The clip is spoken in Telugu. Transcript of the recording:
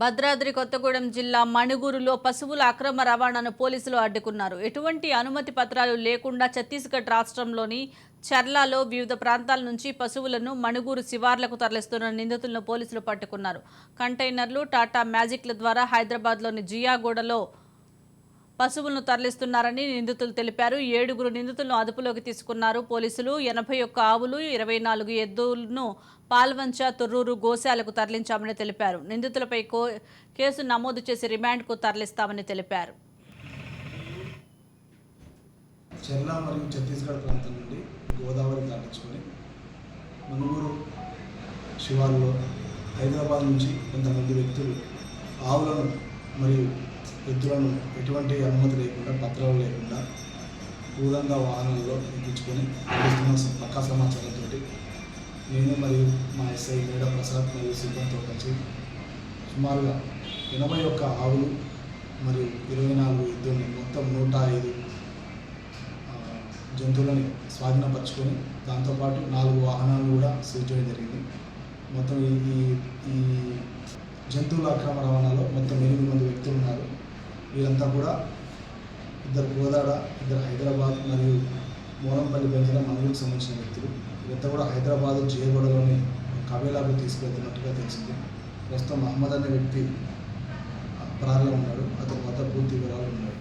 భద్రాద్రి కొత్తగూడెం జిల్లా మణుగూరులో పశువుల అక్రమ రవాణాను పోలీసులు అడ్డుకున్నారు. ఎటువంటి అనుమతి పత్రాలు లేకుండా ఛత్తీస్గఢ్ రాష్ట్రంలోని చర్లాలో వివిధ ప్రాంతాల నుంచి పశువులను మణుగూరు శివార్లకు తరలిస్తున్న నిందితులను పోలీసులు పట్టుకున్నారు. కంటైనర్లు టాటా మ్యాజిక్ల ద్వారా హైదరాబాద్లోని జియాగూడలో పశువులను తరలిస్తున్నారని నిందితులు తెలిపారు. ఏడుగురు నిందితులను అదుపులోకి తీసుకున్నారు. పోలీసులు ఎనభై ఒక్క ఆవులు ఇరవై నాలుగు ఎద్దులను పాల్వంచ తొర్రూరు గోశాలకు తరలించామని తెలిపారు. నిందితులపై కేసు నమోదు చేసి రిమాండ్కు తరలిస్తామని తెలిపారు. చెర్ల మరియు ఛత్తీస్గఢ్ ప్రాంతం నుండి గోదావరి దాటించుకొని హైదరాబాద్ నుంచి కొంతమంది వ్యక్తులు ఆవులను మరియు ఎద్దులను ఎటువంటి అనుమతి లేకుండా పత్రాలు లేకుండా దూరంగా వాహనాల్లో ఎక్కించుకొని పక్కా సమాచారంతో నేను మరియు మా ఎస్ఐ మేడ ప్రసాద్ మరియు సిబ్బందితో కలిసి సుమారుగా ఎనభై ఒక్క ఆవులు మరియు ఇరవై నాలుగు ఎద్దుల్ని మొత్తం నూట ఐదు జంతువులని స్వాధీనపరచుకొని దాంతోపాటు నాలుగు వాహనాలు కూడా సీజ్ చేయడం జరిగింది. మొత్తం ఈ ఈ- జంతువుల అక్రమ రవాణాలో మొత్తం ఎనిమిది మంది వీరంతా కూడా ఇద్దరు గోదాడ ఇద్దరు హైదరాబాద్ మరియు మోరంపల్లి బంజారా మండలికి సంబంధించిన వ్యక్తులు. వీరంతా కూడా హైదరాబాద్ జయగూడలోని కబేలాకు తీసుకెళ్తున్నట్టుగా తెలిసింది. ప్రస్తుతం మహమ్మద్ అనే వ్యక్తి పరారులో ఉన్నాడు. అతని వద్ద పూర్తి వివరాలు ఉన్నాయి.